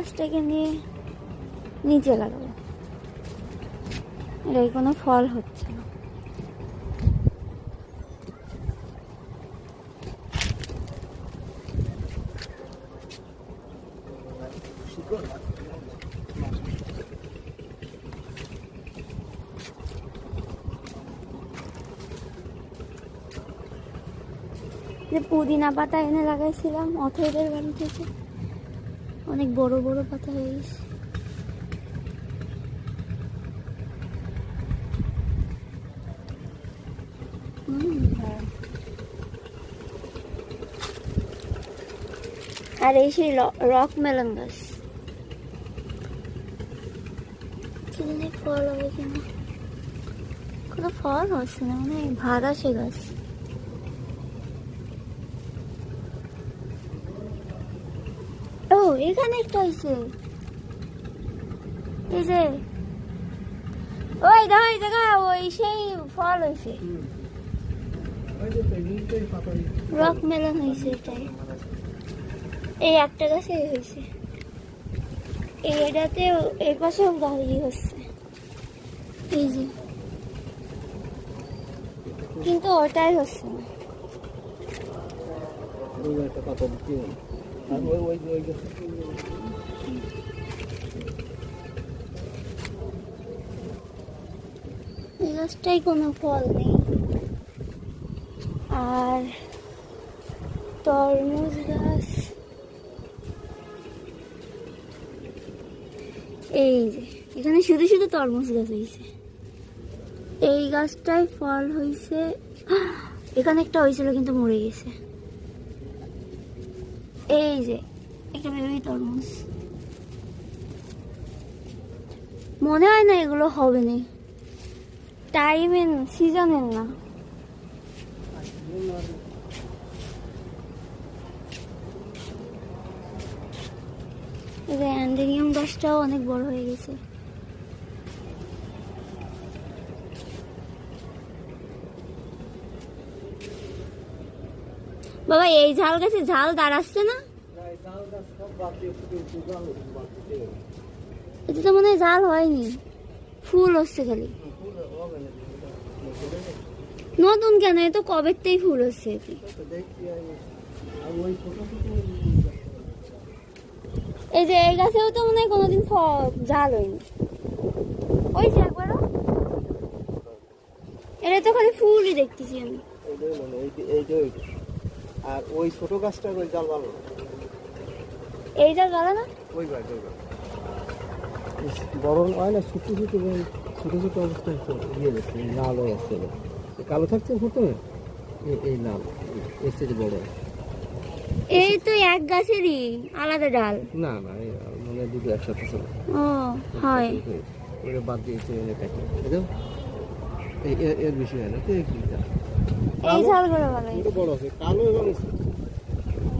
গাছটাকে নিয়ে নিচে লাগাবো। এটাই কোনো ফল হচ্ছে না। যে পুদিনা পাতা এনে লাগাইছিলাম অথৈদের বাড়ি থেকে। অনেক বড় বড় পাতা হয়ে গেছে। আর এই সেই রক মেলন গাছ। ফল হবে কিনা? কোনো ফল হচ্ছে না মানে ভাত সে গাছ ও এখানে একটা হয়েছে এই যে, ওই দেখা, এই ওই সেই ফল হয়েছে রক মেলন হয়েছে এটাই এই একটা গাছে হয়েছে এই এটাতে এই পাশেও দাঁড়িয়ে হচ্ছে। এই যে। কিন্তু ওটাই হচ্ছে না। কোনো ফল নেই। আর তরমুজ গাছ। এই যে, এখানে শুধু শুধু তরমুজ গাছ হয়েছে। এই গাছটায় ফল হয়েছে। এখানে একটা হয়েছিল কিন্তু মরে গেছে। এই যে, একটা বেবি তরমুজ। মনে হয় না এগুলো হবে না। টাইমের সিজনের না অ্যান্ডেনিয়াম গাছটাও অনেক বড় হয়ে গেছে। বাবা, এই ঝাল গাছে, ঝাল দাঁড়াচ্ছে না? জল। এতে তো মনে হয় জাল হয়নি ফুল হচ্ছে খালি। নতুন কেন এ তো কবেতেই ফুল হচ্ছে ছোট এই যে এই গাছেও তো মনে হয় কোনোদিন ঝাল হয়নি ওই যে একবারও এটা তো খালি ফুলই দেখতেছি আমি। আর ওই ছোট গাছটার ওই জাল ভালো না। এই যা গেল না? ওই গাছ ওই গাছ বড় হয় না ছোট ছোট ছোট ছোট অবস্থায় ইয়ে গেছে লাল হয়ে আসছে কালো থাকছে প্রথমে এই- লাল এর থেকে বড়। এই তো এক গাছেরই আলাদা ডাল। না না মানে দুটো একসাথে ছিল ও হয়। ওটা বাদ দিয়েছে এটাকে এর- বেশি হয় না তো কি এই ঝালগুলো ভালো বড় আছে কালো এবং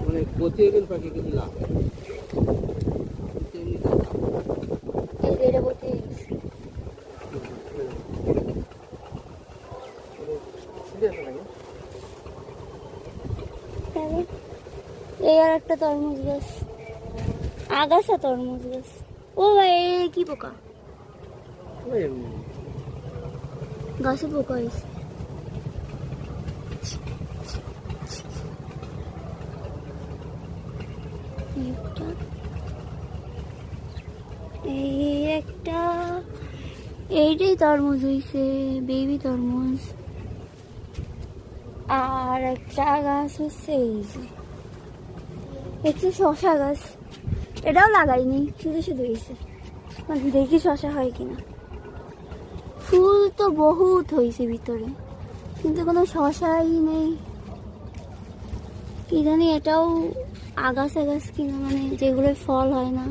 মানে পচিয়ে গেল পাখি কিন্তু লাভ এই আর একটা তরমুজ গাছ। আগাছা তরমুজ গাছ। ও ভাই কি পোকা? গাছে পোকা হয়েছে একটা এই একটা, এইটাই তরমুজ হয়েছে বেবি তরমুজ। আর একটা গাছ হচ্ছে এই যে। একটু শশা গাছ। এটাও লাগাইনি, শুধু শুধু হয়েছে মানে দেখি শশা হয় কিনা। ফুল তো বহুত হয়েছে ভিতরে, কিন্তু কোনো শশাই নেই। কি জানি এটাও আগাছা গাছ কিনা মানে যেগুলো ফল হয় না।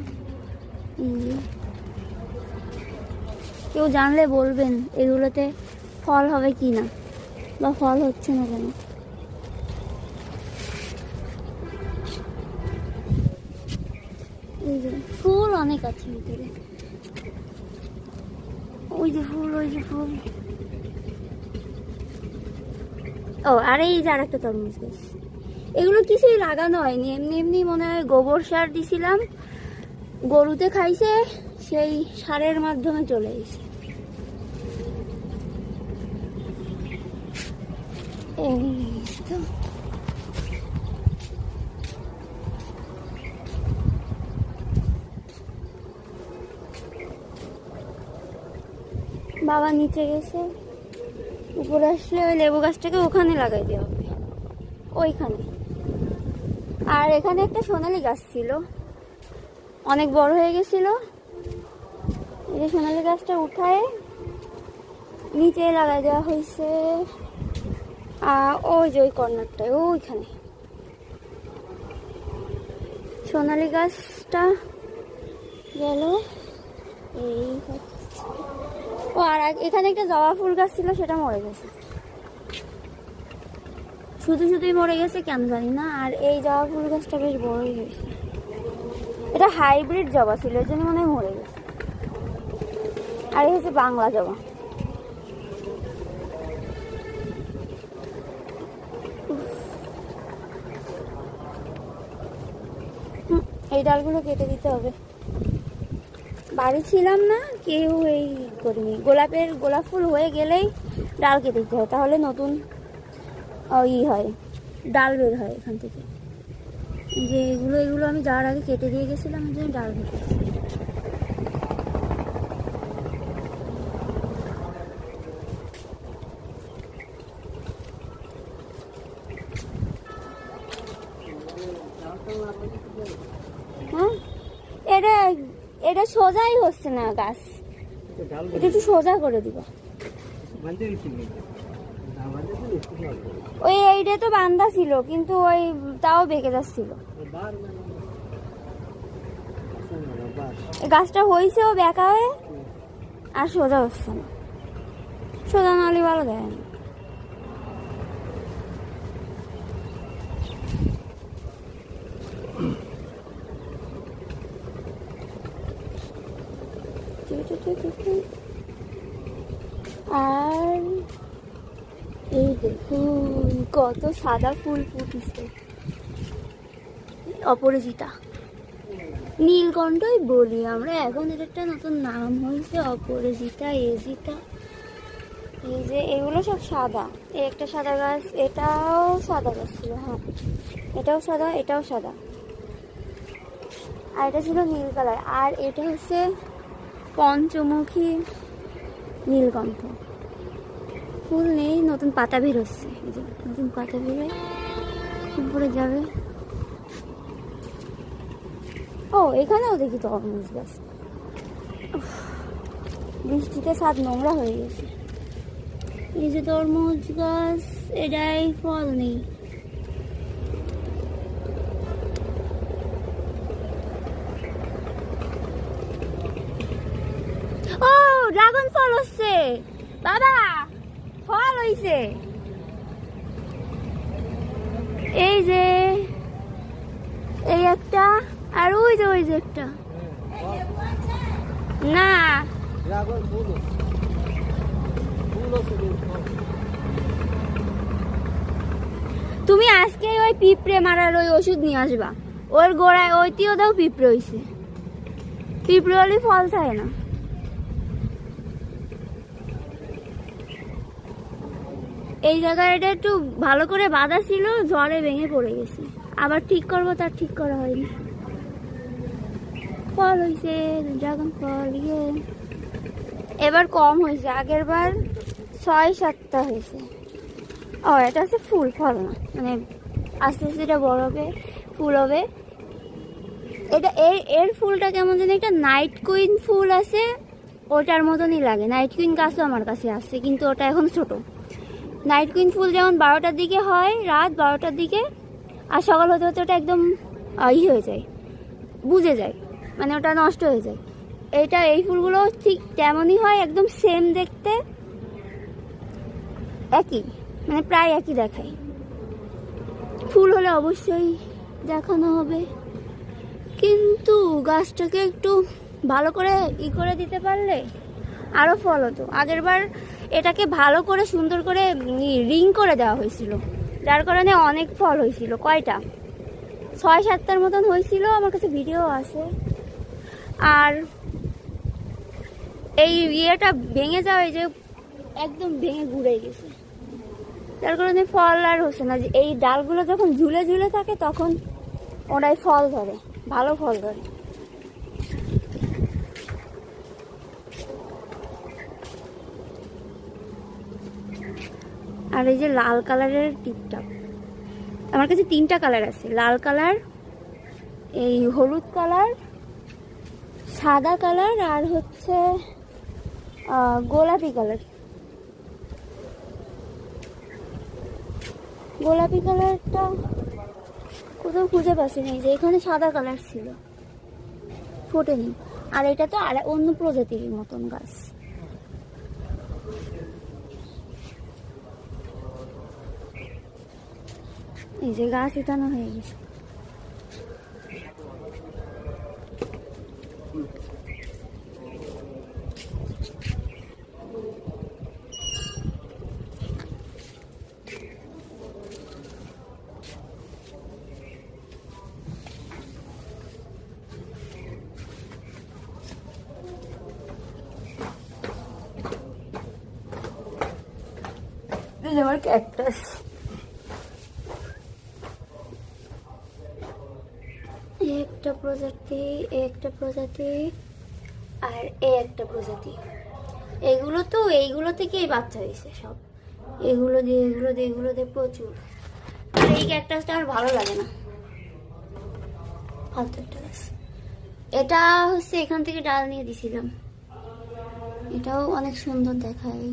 কেউ জানলে বলবেন এগুলোতে ফল হবে কি না, বা ফল হচ্ছে না কেন। ফুল অনেক আছে ভিতরে। ওই যে ফুল, ওই যে ফুল। ও, আর এই যে আর একটা তরমুজ গাছ এগুলো কিছুই লাগানো হয়নি। এমনি এমনি মনে হয় গোবর সার দিছিলাম গরুতে খাইছে, সেই সারের মাধ্যমে চলে তো। বাবা নিচে গেছে, উপরে আসলে ওই লেবু গাছটাকে ওখানে লাগাই দেওয়া হবে, ওইখানে। আর এখানে একটা সোনালি গাছ ছিল। অনেক বড় হয়ে গেছিল। এই যে সোনালি গাছটা উঠায়, নিচে লাগাই দেওয়া হয়েছে। ওই যে ওই কর্নারটায় ওইখানে। সোনালি গাছটা গেল। এই। ও, আর এখানে একটা জবা ফুল গাছ ছিল, সেটা মরে গেছে। শুধু শুধুই মরে গেছে, কেন জানি না। আর এই জবা ফুল গাছটা বেশ বড়ই হয়েছে। এটা হাইব্রিড জবা ছিল এর জন্য মনে হয় মরে গেছে। আর এই হচ্ছে বাংলা জবা। এই ডালগুলো কেটে দিতে হবে। বাড়ি ছিলাম না, কেউ এই করিনি। গোলাপের গোলাপ ফুল হয়ে গেলেই ডাল কেটে দিতে হয়, তাহলে নতুন ই হয়, ডাল বের হয় এখান থেকে। যে এগুলো এগুলো আমি যাওয়ার আগে কেটে দিয়ে গেছিলাম যে ডাল কেটে হ্যাঁ? এটা এটা সোজাই হচ্ছে না গাছ। এটা একটু সোজা করে দিবা বান্ধে গেছি আমাদের তো একটু জল করে। ওই এইটা তো বান্ধা ছিল, কিন্তু ওই তাও বেঁকে যাচ্ছিল। গাছটা হয়েছেও বেঁকা হয়ে, আর সোজা হচ্ছে না। সোজা নালি ভালো দেয় না। আর দেখুন। কত সাদা ফুল ফুটেছে। অপরাজিতা। নীলকণ্ঠই বলি, আমরা এখন এর একটা নতুন নাম হয়েছে, অপরাজিতা, এজিতা। এই যে, এগুলো সব সাদা। এই একটা সাদা গাছ, এটাও সাদা গাছ ছিল হ্যাঁ। এটাও সাদা এটাও সাদা। আর এটা ছিল নীল কালার। আর এটা হচ্ছে পঞ্চমুখী নীলকণ্ঠ। ফুল নেই, নতুন পাতা বের হচ্ছে। নতুন পাতা বেরোয় উপরে যাবে। ও, এখানেও দেখি তরমুজ গাছ। বৃষ্টিতে স্বাদ নোংরা হয়ে গেছে। এই যে তরমুজ গাছ, এটাই ফল নেই। ও, ড্রাগন ফল হচ্ছে। বাবা! হইছে এই যে। এই একটা আর ওই যে ওই যে একটা। না। তুমি আজকে ওই পিঁপড়ে মারার ওই ওষুধ নিয়ে আসবা। ওর গোড়ায় ওইটিও দাও, পিঁপড়ে হইছে। পিঁপড়ে হলে ফল থাকে না। এই জায়গায় এটা একটু ভালো করে বাঁধা ছিল ঝড়ে ভেঙে পড়ে গেছে। আবার ঠিক করব, তার ঠিক করা হয়নি। ফল হয়েছে ড্রাগন ফল ইয়ে। এবার কম হয়েছে আগের বার ছয়, সাতটা হয়েছে ও, এটা হচ্ছে ফুল ফল না মানে আস্তে আস্তে এটা বড় হবে, ফুল হবে। এটা, এর এর ফুলটা কেমন যেন একটা নাইট কুইন ফুল আছে, ওটার মতনই লাগে। নাইট কুইন গাছও আমার কাছে আছে, কিন্তু ওটা এখন ছোট। নাইট কুইন ফুল যেমন বারোটার দিকে হয়, রাত বারোটার দিকে, আর সকাল হতে হতে ওটা একদম ই হয়ে যায়, বুঝে যায় মানে ওটা নষ্ট হয়ে যায়। এটা, এই ফুলগুলো ঠিক তেমনই হয়, একদম সেম দেখতে, একই মানে প্রায় একই দেখায়। ফুল হলে অবশ্যই দেখানো হবে। কিন্তু গাছটাকে একটু ভালো করে ই করে দিতে পারলে আরও ফল হতো। আগের বার এটাকে ভালো করে সুন্দর করে রিং করে দেওয়া হয়েছিল। যার কারণে অনেক ফল হয়েছিল। কয়টা? ছয়, সাতটার মতন হয়েছিল। আমার কাছে ভিডিও আছে। আর এই ইয়েটা ভেঙে যাওয়া যে, একদম ভেঙে ঘুরে গেছে। যার কারণে ফল আর হচ্ছে না। যে এই ডালগুলো যখন ঝুলে ঝুলে থাকে, তখন ওরাই ফল ধরে। ভালো ফল ধরে। আর এই যে লাল কালারের টিপটপ আমার কাছে তিনটা কালার আছে। লাল কালার, এই হলুদ কালার, সাদা কালার আর হচ্ছে গোলাপি কালার। গোলাপি কালারটা কোথাও খুঁজে পাচ্ছি না যে এখানে সাদা কালার ছিল। ফোটেনি। আর এটা তো আর অন্য প্রজাতির মতন গাছ। এই যে গাছ উঠানো হয়ে গেছে এই যে আমার ক্যাকটাস এই একটা প্রজাতি একটা প্রজাতি আর এ একটা প্রজাতি। এগুলো তো এইগুলো থেকেই বাচ্চা হয়েছে সব। এগুলো দিয়ে এগুলো দিয়ে এগুলো দিয়ে প্রচুর। আর এই ক্যাকটাসটা আর ভালো লাগে না। একটা গাছ এটা হচ্ছে এখান থেকে ডাল নিয়ে দিছিলাম। এটাও অনেক সুন্দর দেখায়।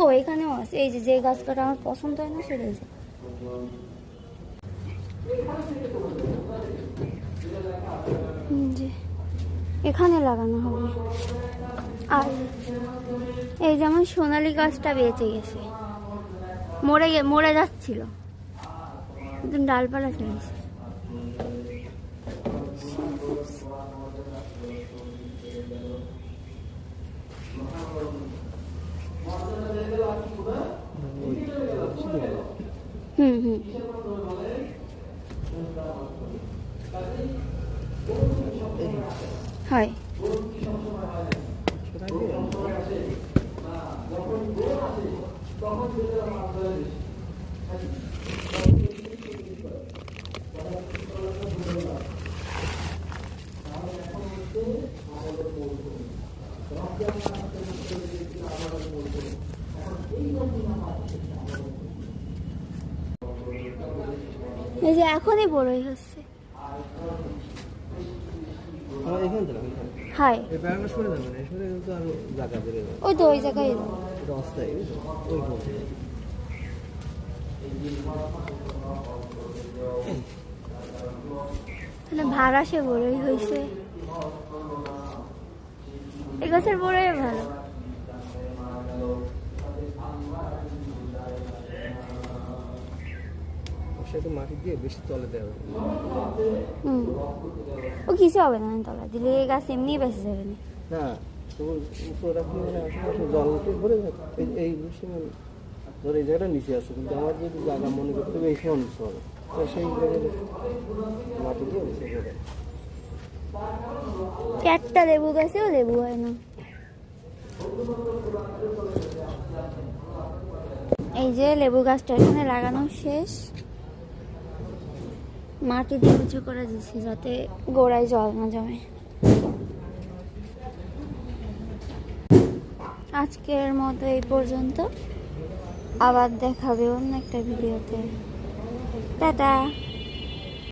ও, এখানেও আছে। এই যে যে গাছ কাটা আমার পছন্দ হয় না সেটা এই যে। এখানে লাগানো হবে। আর এই যেমন সোনালি গাছটা বেঁচে গেছে, মরে মরে যাচ্ছিল। কিন্তু ডালপালা চলেছে হুম হুম। হয়। এই যে এখনই বড়ই হচ্ছে আমার এখান থেকে এখান থেকে। হাই এই ব্যায়ামটা সরে যাবে না সরে গেলে তো আরও জায়গা বেড়ে যাবে। ওই তো ওই জায়গায় তাহলে ভাড়া সে বড়ই হয়েছে। এই গাছের বড়ই ভালো। সেটা মাটি দিয়ে বেশি তলে দেওয়া হবে ও কিছু হবে না তলা দিলে গাছ এমনি বেঁচে যাবে না। না তবু উপরে রাখলে মানে আশেপাশে জল উঠে ভরে যাবে এই- ধর এই জায়গাটা নিচে আছে কিন্তু আমার যদি জায়গা মনে করতে হবে এই সময় নিচে হবে তো সেই মাটি দিয়ে নিচে করে একটা লেবু গাছেও লেবু হয় না। এই যে লেবু গাছটা এখানে লাগানো শেষ। মাটি দিয়ে উঁচু করে দিচ্ছি যাতে গোড়ায় জল না জমে। আজকের মতো এই পর্যন্ত। আবার দেখাবে অন্য একটা ভিডিওতে। টাটা।